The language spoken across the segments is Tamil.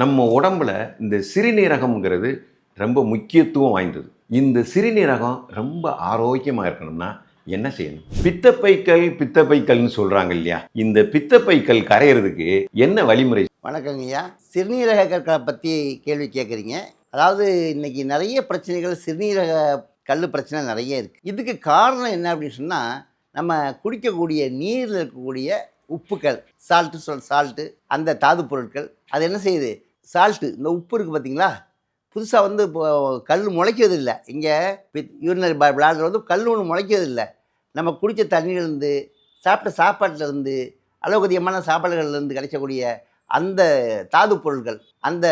நம்ம உடம்புல இந்த சிறுநீரகம்ங்கிறது ரொம்ப முக்கியத்துவம் வாய்ந்தது. இந்த சிறுநீரகம் ரொம்ப ஆரோக்கியமாக இருக்கணும்னா என்ன செய்யணும்? பித்தப்பைக்கல் பித்தப்பைக்கல்னு சொல்கிறாங்க இல்லையா? இந்த பித்தப்பைக்கல் கரையிறதுக்கு என்ன வழிமுறை? வணக்கங்க ஐயா. சிறுநீரக கற்களை பற்றி கேள்வி கேட்குறீங்க அதாவது இன்னைக்கு நிறைய பிரச்சனைகள் சிறுநீரக கல் பிரச்சனை நிறைய இருக்குது இதுக்கு காரணம் என்ன அப்படின்னு சொன்னால் நம்ம குடிக்கக்கூடிய நீரில் இருக்கக்கூடிய உப்புக்கள் சால்ட்டு சொல் சால்ட்டு அந்த தாது பொருட்கள் அது என்ன செய்யுது? சால்ட்டு இந்த உப்பு இருக்குது பார்த்தீங்களா? புதுசாக வந்து இப்போ கல் முளைக்கிறது இல்லை இங்கே யூரினரி பிளாடர் வந்து கல் ஒன்று முளைக்கிறது இல்லை நம்ம குடித்த தண்ணியிலேருந்து சாப்பிட்ட சாப்பாட்டிலேருந்து அளவுக்கு அதிகமான சாப்பாடுகள்லேருந்து கிடைக்கக்கூடிய அந்த தாது பொருட்கள் அந்த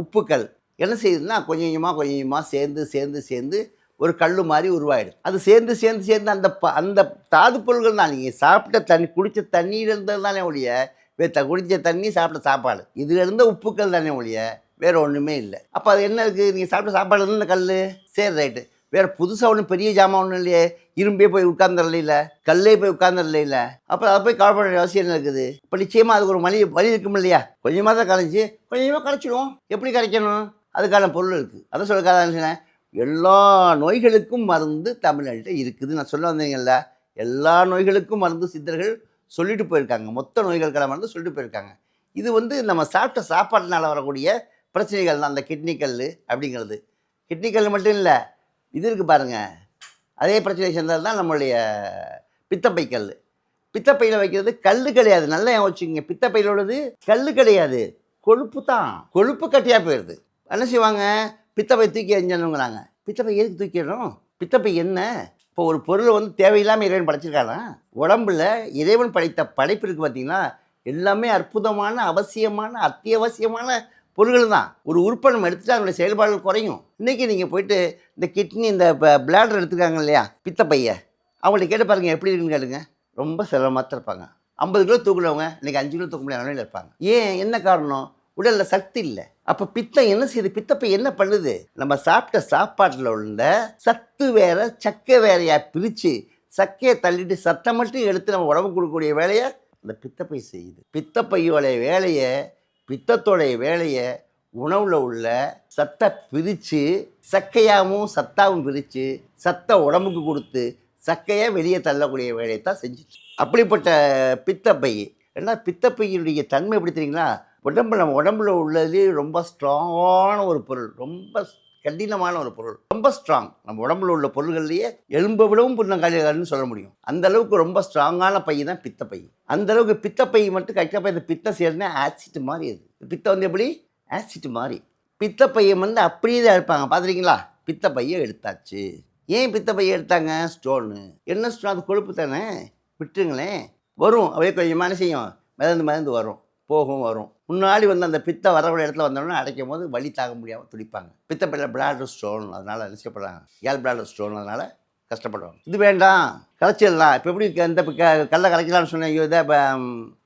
உப்புக்கள் என்ன செய்யுதுன்னா கொஞ்சம் கொஞ்சமாக கொஞ்சம் கொஞ்சமாக சேர்ந்து சேர்ந்து சேர்ந்து ஒரு கல் மாதிரி உருவாயிடும். அது சேர்ந்து சேர்ந்து சேர்ந்து அந்த ப அந்த தாது பொருட்கள் தான். நீங்கள் சாப்பிட்ட தண்ணி குடித்த தண்ணியிலேருந்து தானே ஒழிய வே குடித்த தண்ணி சாப்பிட்ட சாப்பாடு. இதுல இருந்த உப்புக்கள் தானே ஒழிய வேறு ஒன்றுமே இல்லை. அப்போ அது என்ன இருக்குது நீங்கள் சாப்பிட்ட சாப்பாடு இருந்து கல் சரி ரைட்டு. வேறு புதுசாக ஒன்றும் பெரிய ஜாமான் ஒன்றும் இல்லையே இரும்பே போய் உட்கார்ந்துடல கல்லே போய் உட்கார்ந்துடல அப்போ அதை போய் கவலைப்பட வேண்டிய அவசியம் என்ன இருக்குது? இப்போ நிச்சயமாக அதுக்கு ஒரு வழி வழி இருக்கும் இல்லையா? கொஞ்சமாக தான் கரைஞ்சி கொஞ்சமாக கரைச்சிடுவோம். எப்படி கரைக்கணும்? அதுக்கான பொருள் இருக்குது அதை சொல்ல எல்லா நோய்களுக்கும் மருந்து தமிழ்நாட்டில் இருக்குது. நான் சொல்ல வந்தீங்கல்ல எல்லா நோய்களுக்கும் மருந்து சித்தர்கள் சொல்லிட்டு போயிருக்காங்க. மொத்த நோய்கள் கிளம்புறது சொல்லிட்டு போயிருக்காங்க. இது வந்து நம்ம சாப்பிட்ட சாப்பாட்டினால வரக்கூடிய பிரச்சனைகள் தான். அந்த கிட்னிக்கல் அப்படிங்கிறது. கிட்னிக்கல் மட்டும் இல்லை இது இருக்குது பாருங்கள் அதே பிரச்சனை சேர்ந்தது தான் நம்மளுடைய பித்தப்பை கல் பித்தப்பையில் வைக்கிறது கல் கிடையாது. நல்லா ஏன் வச்சுக்கோங்க. பித்தப்பையில் உள்ளது கல் கிடையாது. கொழுப்பு தான். கொழுப்பு கட்டியாக போயிடுது என்ன செய்வாங்க? பித்தப்பை தூக்கி எறிஞ்சணுங்கிறாங்க. பித்தப்பை எதுக்கு தூக்கிடுறோம் பித்தப்பை என்ன? இப்போ ஒரு பொருளை வந்து தேவையில்லாமல் இறைவன் படைச்சிருக்கானா? உடம்புல இறைவன் படைத்த படைப்பு இருக்குது எல்லாமே அற்புதமான அவசியமான அத்தியாவசியமான பொருள்கள் தான். ஒரு உறுப்பை நம்ம அதனுடைய செயல்பாடுகள் குறையும். இன்றைக்கி நீங்கள் போயிட்டு இந்த கிட்னி இந்த பிளாடர் எடுத்துக்காங்க இல்லையா? பித்த பைய. அவங்கள்ட்ட கேட்டு பாருங்கள் எப்படி இருக்குன்னு கேளுங்க. ரொம்ப சிரமமாக இருப்பாங்க. ஐம்பது கிலோ தூக்குறவங்க இன்றைக்கி அஞ்சு கிலோ தூக்க முடியாத நிலையில் இருப்பாங்க. ஏன்? என்ன காரணம்? உடலில் சக்தி இல்லை. அப்போ பித்தம் என்ன செய்யுது? பித்தப்பை என்ன பண்ணுது? நம்ம சாப்பிட்ட சாப்பாட்டில் உள்ள சத்து வேற சக்கை வேறையா பிரித்து சக்கையை தள்ளிட்டு சத்தை மட்டும் எடுத்து நம்ம உடம்பு கொடுக்கக்கூடிய வேலையை அந்த பித்தப்பை செய்யுது. பித்தப்பையோடைய வேலையை பித்தத்தோடைய வேலையை உணவில் உள்ள சத்தை பிரித்து சக்கையாகவும் சத்தாவும் பிரித்து சத்தை உடம்புக்கு கொடுத்து சக்கையை வெளியே தள்ளக்கூடிய வேலையை தான் செஞ்சுச்சு அப்படிப்பட்ட பித்தப்பை ஏன்னா பித்தப்பையினுடைய தன்மை எப்படி தெரியுங்களா? உடம்பு நம்ம உடம்புல உள்ளது ரொம்ப ஸ்ட்ராங்கான ஒரு பொருள். ரொம்ப கடினமான ஒரு பொருள். ரொம்ப ஸ்ட்ராங் நம்ம உடம்புல உள்ள பொருள்கள்லேயே எலும்பை விடவும் புண்ணங்காலிகள்னு சொல்ல முடியும். அந்த அளவுக்கு ரொம்ப ஸ்ட்ராங்கான பை தான் பித்தப்பை அந்த அளவுக்கு பித்தப்பை மட்டும் கரெக்டாக இந்த பித்தம் சேர்னா ஆசிட் மாதிரி அது. பித்தம் வந்து எப்படி? ஆசிட் மாதிரி. பித்தப்பையை வந்து அப்படியே தான் எடுப்பாங்க. பார்த்துருக்கீங்களா? பித்தப்பையை எடுத்தாச்சு. ஏன் பித்தப்பையை எடுத்தாங்க? ஸ்டோனு என்ன ஸ்டோன் அது கொழுப்பு தானே? விட்டுருங்களேன். வரும். அப்படியே கொஞ்சம் மனசையும் செய்யும்? மிதந்து மிதந்து வரும். போகும் வரும். முன்னாடி வந்து அந்த பித்தை வரக்கூடிய இடத்துல வந்தோடனே அடைக்கும் போது வலி தாங்க முடியாமல் துடிப்பாங்க. பித்தப்பையில் பிளாடர் ஸ்டோன் அதனால் நிச்சயப்படுறாங்க கேல் பிளாடர் ஸ்டோன் அதனால் கஷ்டப்படுவாங்க. இது வேண்டாம். கலைச்சிடலாம் இப்போ எப்படி இந்த க கல்லை கலைக்கலாம்னு சொன்னேன் இதை இப்போ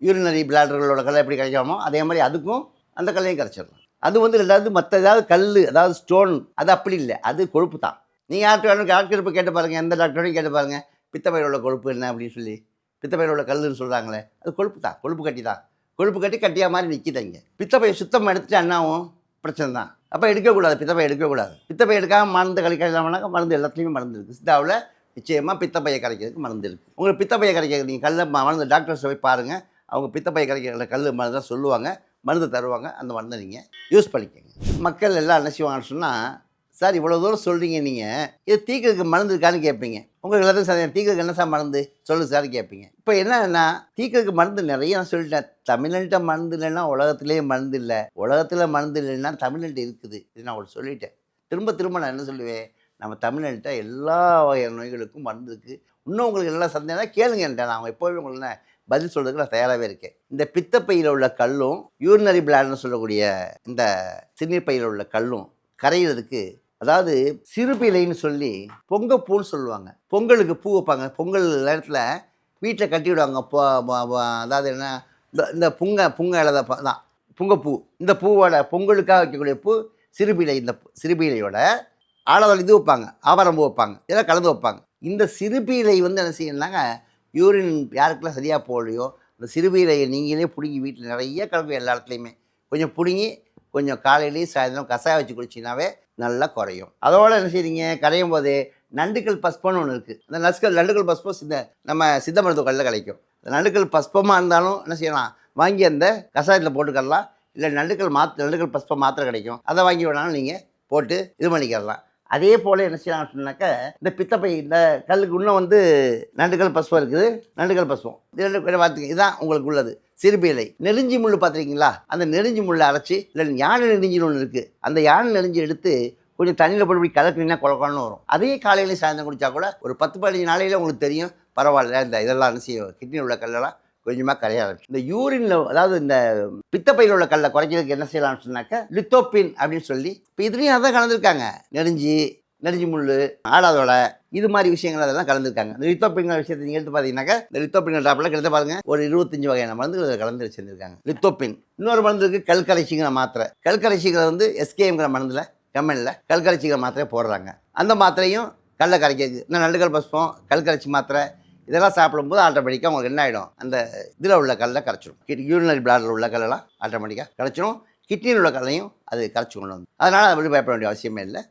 யூரினரி பிளாடர்களோட கல்லை எப்படி கிடைக்காமோ அதே மாதிரி அதுக்கும் அந்த கல்லையும் கரைச்சிடலாம். அது வந்து ரெண்டாவது மற்ற ஏதாவது கல் அதாவது ஸ்டோன் அது அப்படி இல்லை. அது கொழுப்பு தான். நீங்கள் யார்கிட்ட வேணும் டாக்டர் போய் கேட்டு பாருங்கள் எந்த டாக்டரையும் கேட்டு பாருங்கள் பித்தப்பையில் உள்ள கொழுப்பு என்ன அப்படின்னு சொல்லி. பித்தப்பையில் உள்ள கல்லுன்னு சொல்கிறாங்களே அது கொழுப்பு தான். கொழுப்பு கட்டி தான். கொழுப்பு கட்டி கட்டியாக மாதிரி நிற்கிதைங்க பித்தப்பையை சுத்தம் எடுத்துட்டு அண்ணாவும் பிரச்சனை தான் அப்போ எடுக்கக்கூடாது பித்தப்பை எடுக்கக்கூடாது. பித்தப்பை எடுக்காமல் மருந்து கழிக்கலாம்னாக்கா மருந்து எல்லாத்துலேயுமே மருந்து இருக்குது சித்தாவில் நிச்சயமாக பித்தப்பையை கரைக்கிறதுக்கு மருந்து இருக்குது உங்களுக்கு பித்தப்பையை கரைக்கிறது நீங்கள் கல்ல மருந்து டாக்டர்ஸ் போய் பாருங்கள் அவங்க பித்தப்பையை கரைக்கிற கல் மருந்து தான் சொல்லுவாங்க. மருந்து தருவாங்க. அந்த மருந்தை நீங்கள் யூஸ் பண்ணிக்கோங்க. மக்கள் எல்லாம் என்ன செய்வாங்கன்னு சொன்னால் சார் இவ்வளோ தூரம் சொல்கிறீங்க நீங்கள் இது தீக்கிறதுக்கு மருந்து இருக்கான்னு கேட்பீங்க உங்களுக்கு எல்லாத்தையும் சார் தீக்கிறதுக்கு என்ன சார் மருந்து? சொல்லு சார் கேட்பீங்க இப்போ என்னன்னா தீக்கிறதுக்கு மருந்து நிறைய நான் சொல்லிட்டேன். தமிழ்நாட்டை மருந்து இல்லைன்னா உலகத்திலேயே மருந்து இல்லை. உலகத்தில் மருந்து இல்லைன்னா தமிழ்நாட்டு இருக்குது. இது நான் உங்களுக்கு சொல்லிட்டேன். திரும்ப திரும்ப நான் என்ன சொல்லுவேன்? நம்ம தமிழ்நாட்டை எல்லா வகையான நோய்களுக்கும் மருந்து இருக்குது இன்னும் உங்களுக்கு எல்லாம் சந்தேகம் கேளுங்கன்ட்டேன் நான் அவங்க எப்போவுமே உங்களுக்கு பதில் சொல்கிறதுக்கு நான் தயாராகவே இருக்கேன். இந்த பித்தப்பையில் உள்ள கல்லும் யூரினரி பிளாட்னு சொல்லக்கூடிய இந்த சிறுநீர் பையில் உள்ள கல்லும் கரையிறதுக்கு அதாவது சிறுபிலைன்னு சொல்லி பொங்கப்பூன்னு சொல்லுவாங்க. பொங்கலுக்கு பூ வைப்பாங்க. பொங்கல் நேரத்தில் வீட்டில் கட்டி விடுவாங்க அதாவது என்ன இந்த இந்த புங்க புங்க இலத தான் புங்கப்பூ. இந்த பூவோட பொங்கலுக்காக வைக்கக்கூடிய பூ சிறுபிலை இந்த சிறுபிலையோட ஆளவல் இது வைப்பாங்க. ஆவாரம்பூ வைப்பாங்க. இதெல்லாம் கலந்து வைப்பாங்க. இந்த சிறுபீலை வந்து என்ன செய்யணும்னாங்க யூரின் யாருக்கெல்லாம் சரியாக போகலையோ அந்த சிறுபீலையை நீங்களே பிடுங்கி வீட்டில் நிறைய கிடக்கும் எல்லா இடத்துலையுமே கொஞ்சம் பிடுங்கி கொஞ்சம் காலையிலேயும் சாயந்தரம் கஷாயம் வச்சு குடிச்சிங்கனாவே நல்லா குறையும். அதோட என்ன செய்றீங்க? கரையும் போது நண்டுக்கல் பஸ்பம்னு ஒன்று இருக்குது அந்த நஸ்கள் நண்டுக்கல் பஸ்பம் சித்த நம்ம சித்த மருத்துவ கல்லில் கிடைக்கும். இந்த நண்டுக்கல் பஸ்பமாக இருந்தாலும் என்ன செய்யலாம்? வாங்கி அந்த கஷாயத்தில் போட்டுக்கலாம் இல்லை நண்டுக்கல் மாத் நண்டுக்கல் பஸ்பம் மாத்திரை கிடைக்கும். அதை வாங்கி வேணாலும் நீங்கள் போட்டு இது பண்ணிக்கிறலாம். அதே போல் என்ன செய்யலாம் அப்படின்னாக்க இந்த பித்தப்பை இந்த கல்லுக்கு இன்னும் வந்து நண்டுகள் பசுவம் இருக்குது. நண்டுக்கல் பசுவம். இது ரெண்டு பேரை இதுதான் உங்களுக்கு உள்ளது. சிறுபி இலை. நெருஞ்சி முள் பார்த்துருக்கீங்களா? அந்த நெருஞ்சி முள்ளை அரைச்சி இல்லை யானை நெருஞ்சின்னு ஒன்று இருக்குது அந்த யானை நெருஞ்சி எடுத்து கொஞ்சம் தண்ணியில் போட்டு இப்படி கலக்குனீங்கன்னா குழக்கணும்னு வரும். அதே காலையிலையும் சாயந்தரம் குடித்தா கூட ஒரு பத்து பதினஞ்சு நாளையில உங்களுக்கு தெரியும். பரவாயில்ல இந்த இதெல்லாம் என்ன செய்யும்? கிட்னியில் உள்ள கல்லெல்லாம் கொஞ்சமாக கரைய ஆரம்பிச்சு இந்த யூரின்ல அதாவது இந்த பித்தப்பையில் உள்ள கல்லை குறைக்கிறதுக்கு என்ன செய்யலாம்னு சொன்னாக்க லித்தோப்பின் அப்படின்னு சொல்லி இப்போ இதுலேயும் அதான் கலந்துருக்காங்க. நெருஞ்சி நெருஞ்சி முள் ஆடாதோட இது மாதிரி விஷயங்கள் அதெல்லாம் கலந்துருக்காங்க. இந்த லித்தோப்பின்கிற விஷயத்தை நீங்கள் எடுத்து பார்த்தீங்கன்னாக்கா இந்த லித்தோப்பின் டாப்பில் கிட்ட பாருங்க ஒரு இருபத்தஞ்சு வகையான மருந்து இதில் கலந்து வச்சிருந்திருக்காங்க. லித்தோப்பின் இன்னொரு மருந்து இருக்குது கல்கரைச்சிங்கிற மாத்திரை. கல்கரைச்சிங்கிற வந்து எஸ்கேங்கிற மருந்தில் கம்பெனியில் கல்கரைச்சிங்கிற மாத்திரை போடுறாங்க. அந்த மாத்திரையும் கல்லை கரைக்கிறது இந்த நண்டுகள் பஸ்பம் கல்கரைச்சி மாத்திரை இதெல்லாம் சாப்பிடும்போது ஆட்டோமேட்டிக்காக உங்களுக்கு என்ன ஆகிடும் அந்த இதில் உள்ள கல்லை கரைச்சிடும் கிட் யூரினரி பிளாடில் உள்ள கல்லெல்லாம் ஆட்டோமேட்டிக்காக கரைச்சிடும் கிட்னியில் உள்ள கல்லையும் அது கரைச்சி கொண்டு வந்து அதனால் அப்படி பயப்பட வேண்டிய அவசியமே இல்லை.